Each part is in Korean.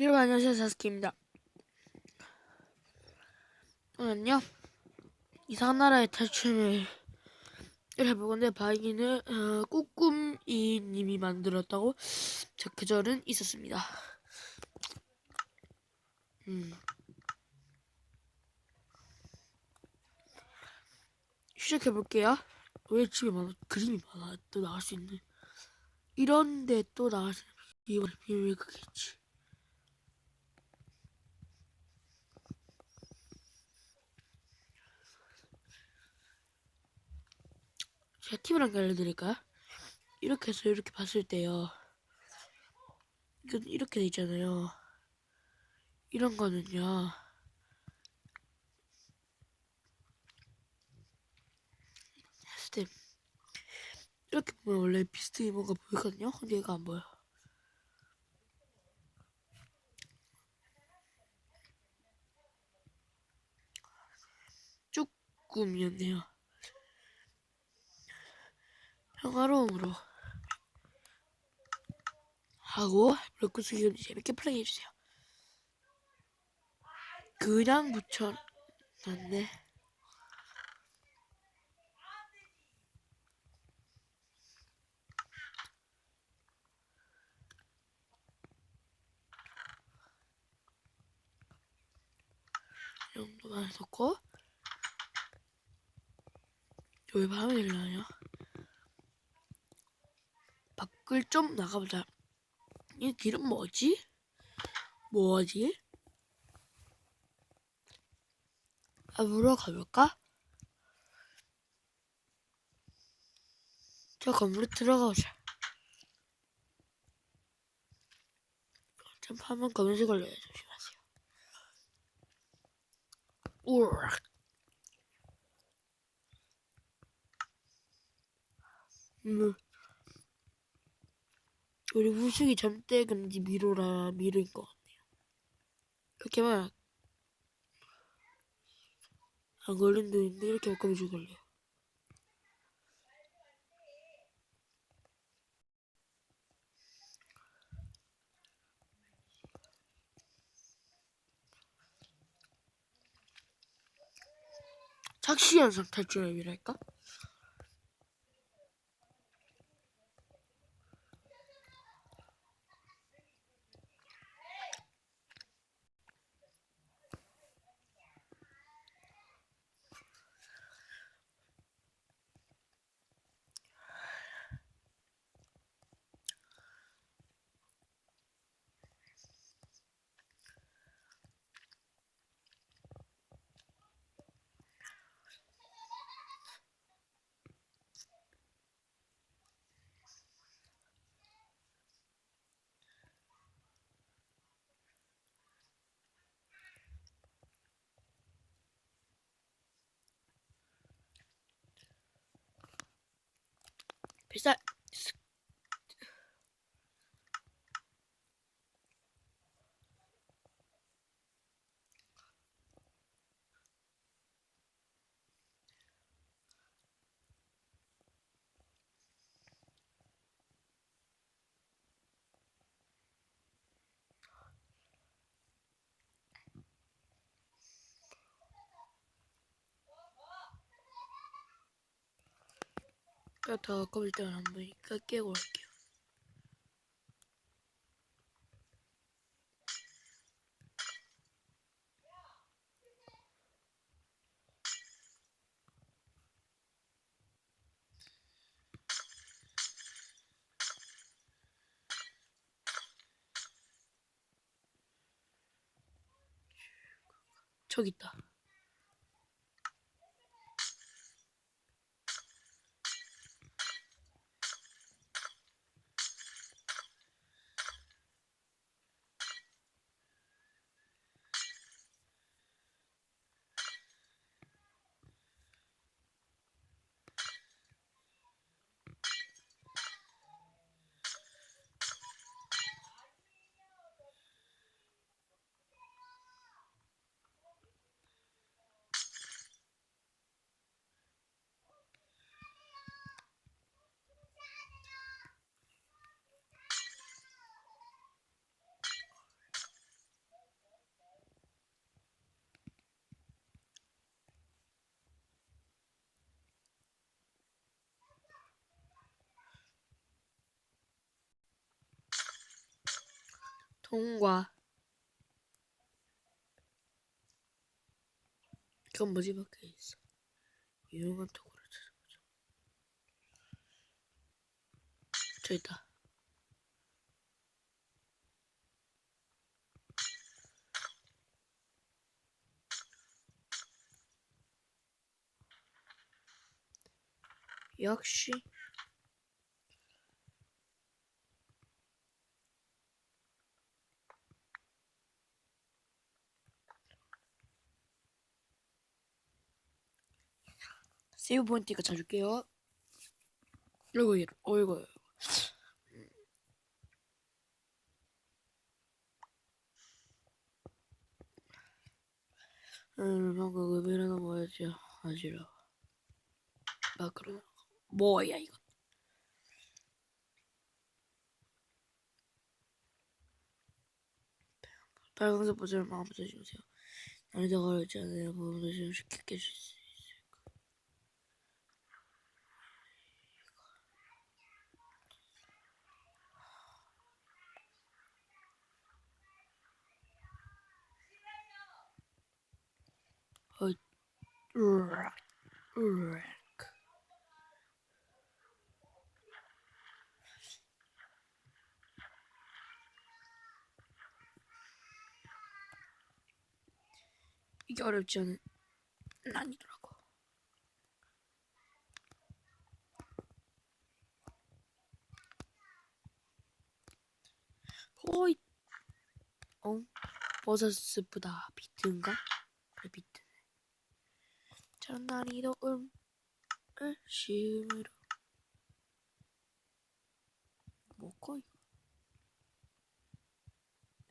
여러분 안녕하세요 사스키입니다. 오늘은요 이상한 나라의 탈출을 해볼 건데 바이기는 어, 꾸꿈이 님이 만들었다고 적혀져는 있었습니다. 음. 시작해볼게요. 왜 집에 많아 그림이 많아 또 나갈 수 있는 이런데 또 나갈 수 있는 비밀 비밀 그겠지 제가 팁을 한 개 알려드릴까요? 이렇게 해서 이렇게 봤을 때요. 이건 이렇게 돼 있잖아요. 이런 거는요. 스텝. 이렇게 보면 원래 비스트이 뭔가 보이거든요? 근데 얘가 안 보여. 조금이었네요. 평화로움으로 하고 블로크 수기를 재밌게 플레이해주세요. 그냥 붙여놨네. 이 정도만 해놓고 여기 밤에 일나요? 밖을 좀 나가보자. 이 길은 뭐지? 뭐지? 앞으로 가볼까? 저 건물에 들어가보자. 점프하면 검은색 걸려요. 조심하세요. 우와. 음. 우리 우승이 점대 금지 미로라 미로인 것 같네요. 이렇게만 안 걸린 데인데 이렇게 바꾸면 죽을래요. 착시 현상 탈출의 미랄까? 비쌀 더 꺼질 때가 안 보니까 깨고 올게요. 저기 있다. 통과. 그건 뭐지 밖에 있어. 유용한 도구를 찾아보자. 저 있다. 역시 세이브 포인트가 찾을게요. 어이구, 이러- 어이구. 음, 방금 의미는 뭐였지? 아지러. 마크로. 뭐야, 이거. 빨간색 버튼을 마음부터 주세요. 않아요. 부분을 좀 쉽게 있을까? 어, 이게 어렵지 않은 난이더라고. 호이, 어? 버섯스프다 비트인가? 그래 비트 네. 저런 난이도 음을 심으로 뭐고 이거?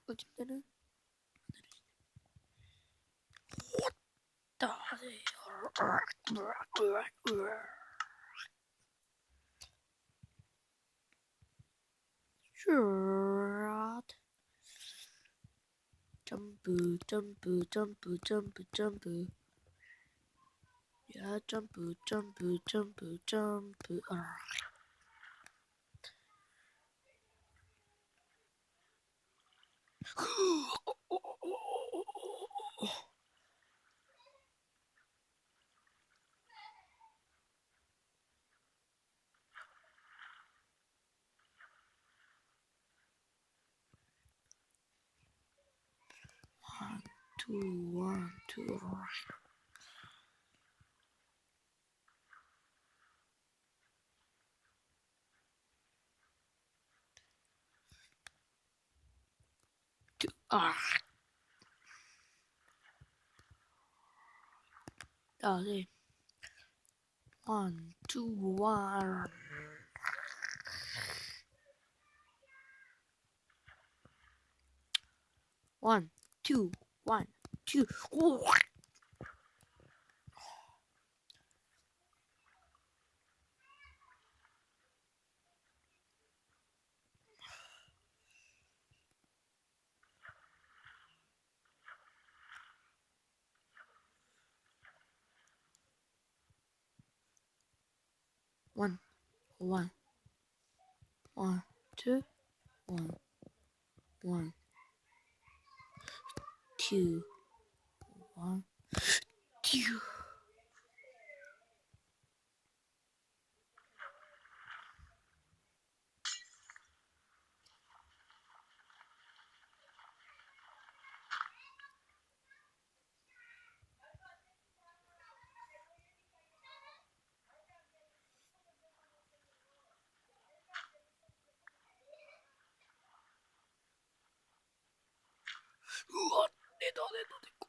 이거 침대는 따세. 슈앗 점프 Ya jumpy jumpy jumpy jumpy. One, two, one, two. Ah. Dale. One, two, one. One, two, one, two. Oh. One, one, one, two, one, one, two, one, two. 내다, 내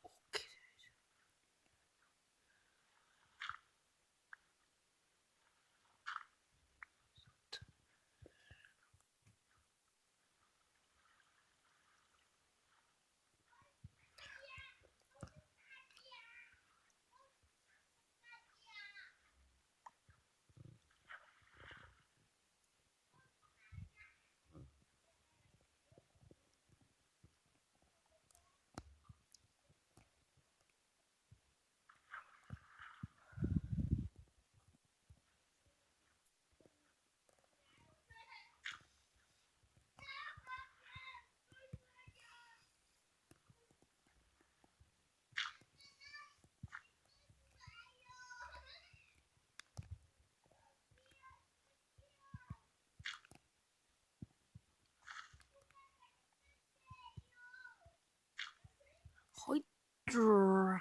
쭈르륵.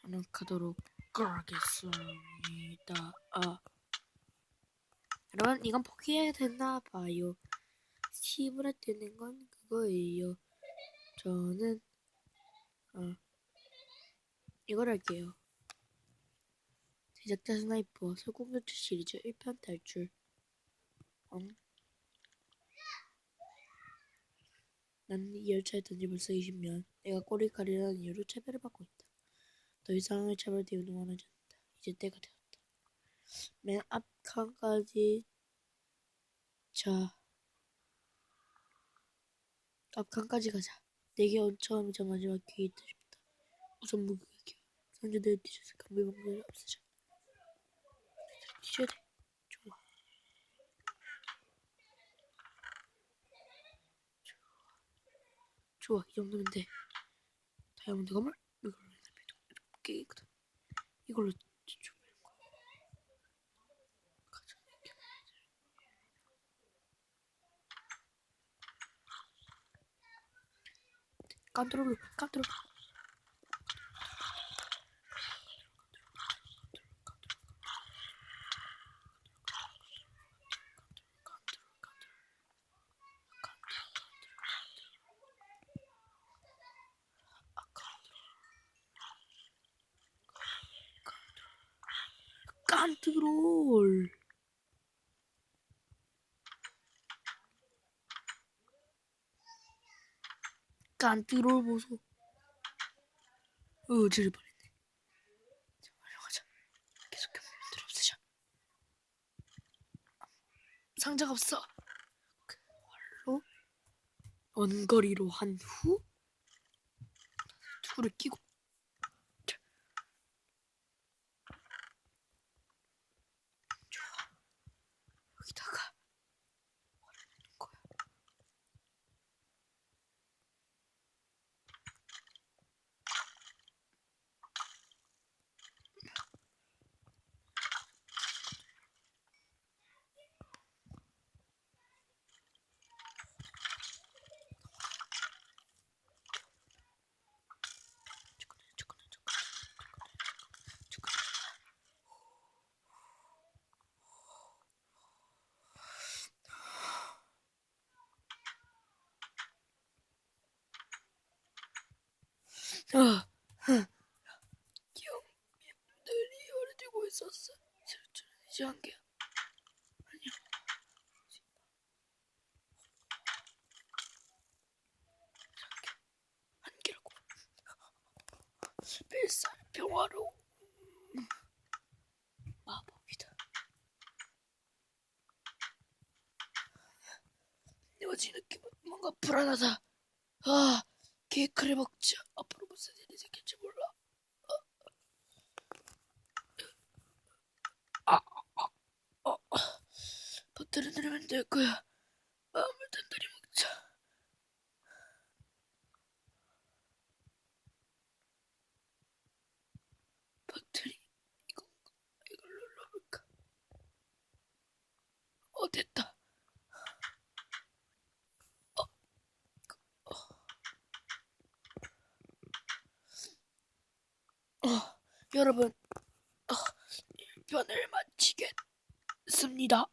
저는 가도록 하겠습니다. 아. 여러분 이건 포기해야 되나 봐요. 시브라 뜨는 건 그거예요. 저는 어 이걸 할게요. 제작자 스나이퍼 설국노트 시리즈 1편 탈출. 엉. 나는 이 열차에 던지 벌써 20년. 내가 꼬리칼이라는 이유로 차별을 받고 있다. 더 이상의 차별 대우는 원하지 않는다. 이제 때가 되었다. 맨 앞 칸까지 자 앞칸까지 가자. 내게 온 처음이자 마지막 기회이다 싶다. 우선 무기가 선조들 뒤져서 강비 방법을 없애자. 뒤져야 돼. 좋아. 좋아, 이 정도면 돼. 다이아몬드 건물 이걸로 이렇게. 이걸로 좀 거야. 가자. 깐트롤, 깐트롤 보소. 어, 지를 뻔했네. 자, 활용하자. 계속 경비들 없애자. 상자가 없어. 그 활로 원거리로 한 후 투구를 끼고 자. 좋아. 여기다가 11살 평화로 마법이다. 어지 느낌은 뭔가 불안하다. 아, 케이크를 먹자. 앞으로 무슨 일이 생길지 몰라. 아, 아, 아, 아. 버튼을 누르면 될 거야. 여러분, 어, 1편을 마치겠습니다.